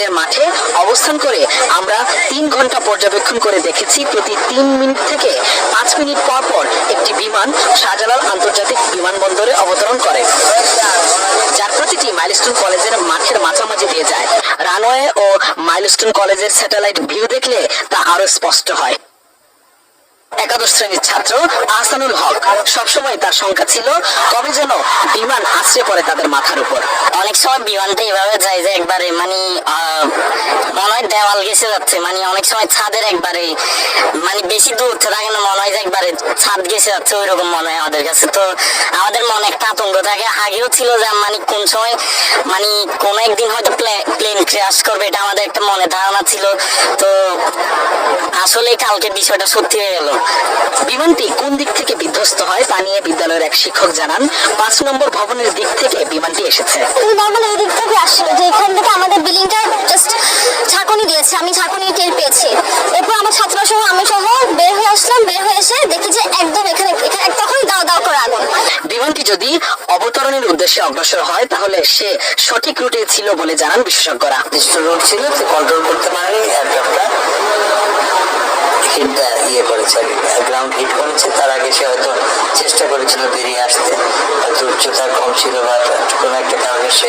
কলেজের মাঠে অবস্থান করে আমরা তিন ঘণ্টা পর্যবেক্ষণ করে দেখেছি প্রতি তিন মিনিট থেকে পাঁচ মিনিট পর পর একটি বিমান শাহজালাল আন্তর্জাতিক বিমানবন্দরে অবতরণ করে। যার প্রতিটি মাইলস্টোন কলেজের মাঠের মাঝামাঝি দিয়ে যায়। রানওয়ে ও মাইলস্টোন কলেজের স্যাটেলাইট ভিউ দেখলে তা আরও স্পষ্ট হয়। একাদশ শ্রেণির ছাত্র আহসানুল হক সবসময় তার সংখ্যা ছিল কবে যেন বিমান আশ্রে পড়ে তাদের মাথার উপর। অনেক সময় বিমানটা এভাবে যায় যে একবারে মানে দেওয়াল গেছে যাচ্ছে। মানে অনেক সময় ছাদের একবারে মানে বেশি দূর মনে হয় একবারে ছাদ গেছে যাচ্ছে ওই রকম মনে হয় আমাদের কাছে। তো আমাদের মনে একটা আতঙ্ক থাকে। আগেও ছিল যে মানে কোন সময় মানে কোন একদিন হয়তো প্লেন ক্র্যাশ করবে, এটা আমাদের একটা মনে ধারণা ছিল। তো আসলে কালকে বিষয়টা সত্যি হয়ে গেল। বিমানটি কোন দিক থেকে বিধ্বস্ত হয় তা নিয়ে বিদ্যালয়ের এক শিক্ষক জানান, পাঁচ নম্বর ভবনের দিক থেকে বিমানটি এসেছে কিন্তু নর্মাল এই দিক থেকে আসছিল যে এখান থেকে আমাদের বিল্ডিংটা জাস্ট দিয়েছে আমি ঝাঁকুনি টের পেয়েছি। এরপর আমার ছাত্ররা সহ আমি সহ বের হয়ে আসলাম বের হয়ে এসে দেখি যে একদম এখানে এখানে তখনই দাও দাও করে আগুন। বিমানটি যদি অবতরণের উদ্দেশ্যে অগ্রসর হয় তাহলে সে সঠিক রুটে ছিল বলে জানান বিশেষজ্ঞরা। নির্দিষ্ট রোড ছিল কন্ট্রোল করতে পারেনি এয়ারক্রাফটটা ইয়ে করেছে গ্রাউন্ড হিট করেছে তার আগে সে হয়তো চেষ্টা করেছিল বেরিয়ে আসতে হয়তো উচ্চতা কম ছিল বা কোনো একটা কারণে সে